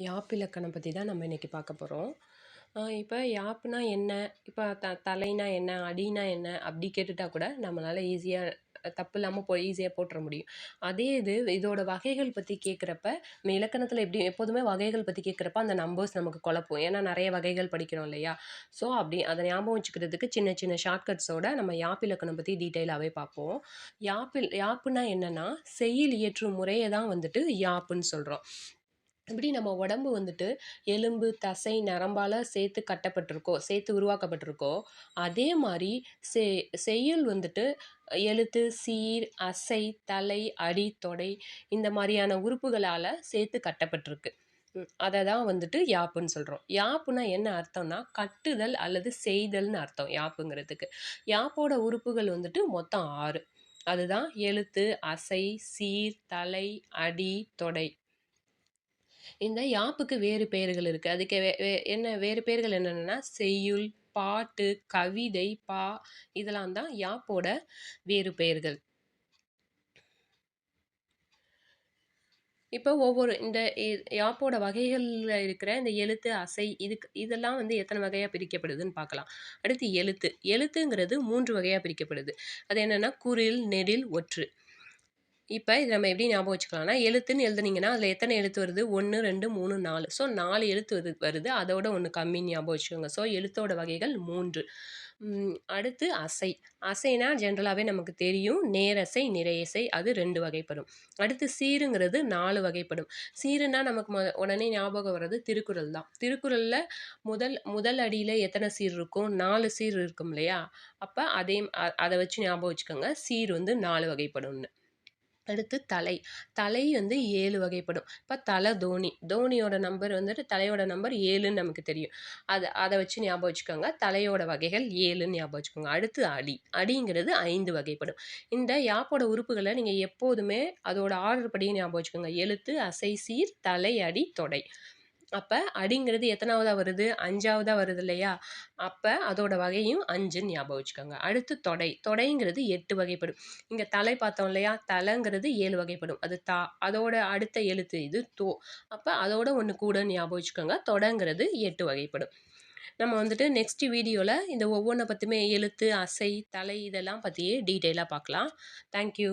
யாப்பு இலக்கணம் பற்றி தான் நம்ம இன்றைக்கி பார்க்க போகிறோம் இப்போ யாப்புனா என்ன? இப்போ த தலைனா என்ன? அடினா என்ன? அப்படி கேட்டுட்டா கூட நம்மளால் ஈஸியாக தப்பு இல்லாமல் போய் ஈஸியாக போட்டுற முடியும். அதே இது இதோட வகைகள் பற்றி கேட்குறப்ப நம்ம இலக்கணத்தில் எப்படி எப்போதுமே வகைகள் பற்றி கேட்குறப்ப அந்த நம்பர்ஸ் நமக்கு குழப்பம். ஏன்னா நிறைய வகைகள் படிக்கிறோம் இல்லையா? ஸோ அப்படி அதை ஞாபகம் வச்சுக்கிறதுக்கு சின்ன சின்ன ஷார்ட்கட்ஸோட நம்ம யாப் இலக்கணம் பற்றி டீட்டெயிலாகவே பார்ப்போம். யாப்பில் யாப்புனா என்னென்னா செயல் இயற்றும் முறையை தான் வந்துட்டு யாப்புன்னு சொல்கிறோம் இப்படி நம்ம உடம்பு வந்துட்டு எலும்பு தசை நரம்பால் சேர்த்து கட்டப்பட்டிருக்கோ சேர்த்து உருவாக்கப்பட்டிருக்கோ அதே மாதிரி செ செய்யுள் வந்துட்டு எழுத்து சீர் அசை தலை அடி தொடை இந்த மாதிரியான உறுப்புகளால் சேர்த்து கட்டப்பட்டிருக்கு. அதை தான் வந்துட்டு யாப்புன்னு சொல்கிறோம் யாப்புனா என்ன அர்த்தம்னா கட்டுதல் அல்லது செய்தல்னு அர்த்தம் யாப்புங்கிறதுக்கு. யாப்போட உறுப்புகள் வந்துட்டு மொத்தம் ஆறு. அதுதான் எழுத்து அசை சீர் தலை அடி தொடை. இந்த யாப்புக்கு வேறு பெயர்கள் இருக்குது அதுக்கு வே வே என்ன வேறு பெயர்கள் என்னென்னா செய்யுள் பாட்டு கவிதை பா இதெல்லாம் தான் யாப்போட வேறு பெயர்கள். இப்போ ஒவ்வொரு இந்த யாப்போட வகைகளில் இருக்கிற இந்த எழுத்து அசை இதுக்கு இதெல்லாம் வந்து எத்தனை வகையாக பிரிக்கப்படுதுன்னு பார்க்கலாம். அடுத்து எழுத்து. எழுத்துங்கிறது மூன்று வகையாக பிரிக்கப்படுது. அது என்னென்னா குரில் நெடில் ஒற்று. இப்போ இது நம்ம எப்படி ஞாபகம் வச்சுக்கலாம்னா எழுத்துன்னு எழுதுனீங்கன்னா அதில் எத்தனை எழுத்து வருது? ஒன்று ரெண்டு மூணு நாலு. ஸோ நாலு எழுத்து வருது வருது. அதோட ஒன்று கம்மின்னு ஞாபகம் வச்சுக்கோங்க. ஸோ எழுத்தோட வகைகள் மூன்று. அடுத்து அசை. அசைனா ஜென்ரலாகவே நமக்கு தெரியும். நேரசை நிறையசை அது ரெண்டு வகைப்படும். அடுத்து சீருங்கிறது நாலு வகைப்படும். சீருனா நமக்கு மொ உடனே ஞாபகம் வர்றது திருக்குறள் தான். திருக்குறளில் முதல் முதல் அடியில் எத்தனை சீர் இருக்கும் நாலு சீர் இருக்கும் இல்லையா? அப்போ அதே அதை வச்சு ஞாபகம் வச்சுக்கோங்க. சீர் வந்து நாலு வகைப்படும்னு. அடுத்து தலை. தலை வந்து ஏழு வகைப்படும். இப்போ தலை தோனி. தோனியோட நம்பர் வந்துட்டு தலையோட நம்பர் ஏழுன்னு நமக்கு தெரியும். அதை அதை வச்சு ஞாபகம் வச்சுக்கோங்க. தலையோட வகைகள் ஏழுன்னு ஞாபகம் வச்சுக்கோங்க. அடுத்து அடி. அடிங்கிறது ஐந்து வகைப்படும். இந்த யாப்போட உறுப்புகளை நீங்கள் எப்போதுமே அதோட ஆர்டர் படியும் ஞாபகம் வச்சுக்கோங்க. எழுத்து அசை சீர் தலை அடி தொடை. அப்போ அடிங்கிறது எத்தனாவதாக வருது? அஞ்சாவதாக வருது இல்லையா? அப்போ அதோட வகையும் அஞ்சுன்னு ஞாபகம் வச்சுக்கோங்க. அடுத்து தொடை. தொடைங்கிறது எட்டு வகைப்படும். இங்கே தலை பார்த்தோம் இல்லையா? தலைங்கிறது ஏழு வகைப்படும். அது தா அதோட அடுத்த எழுத்து இது தோ. அப்போ அதோட ஒன்று கூட ஞாபகம் வச்சுக்கோங்க. தொடங்கிறது எட்டு வகைப்படும். நம்ம வந்துட்டு நெக்ஸ்ட் வீடியோவில் இந்த ஒவ்வொன்றை பற்றியுமே எழுத்து அசை தலை இதெல்லாம் பற்றியே டீட்டெயிலாக பார்க்கலாம். தேங்க்யூ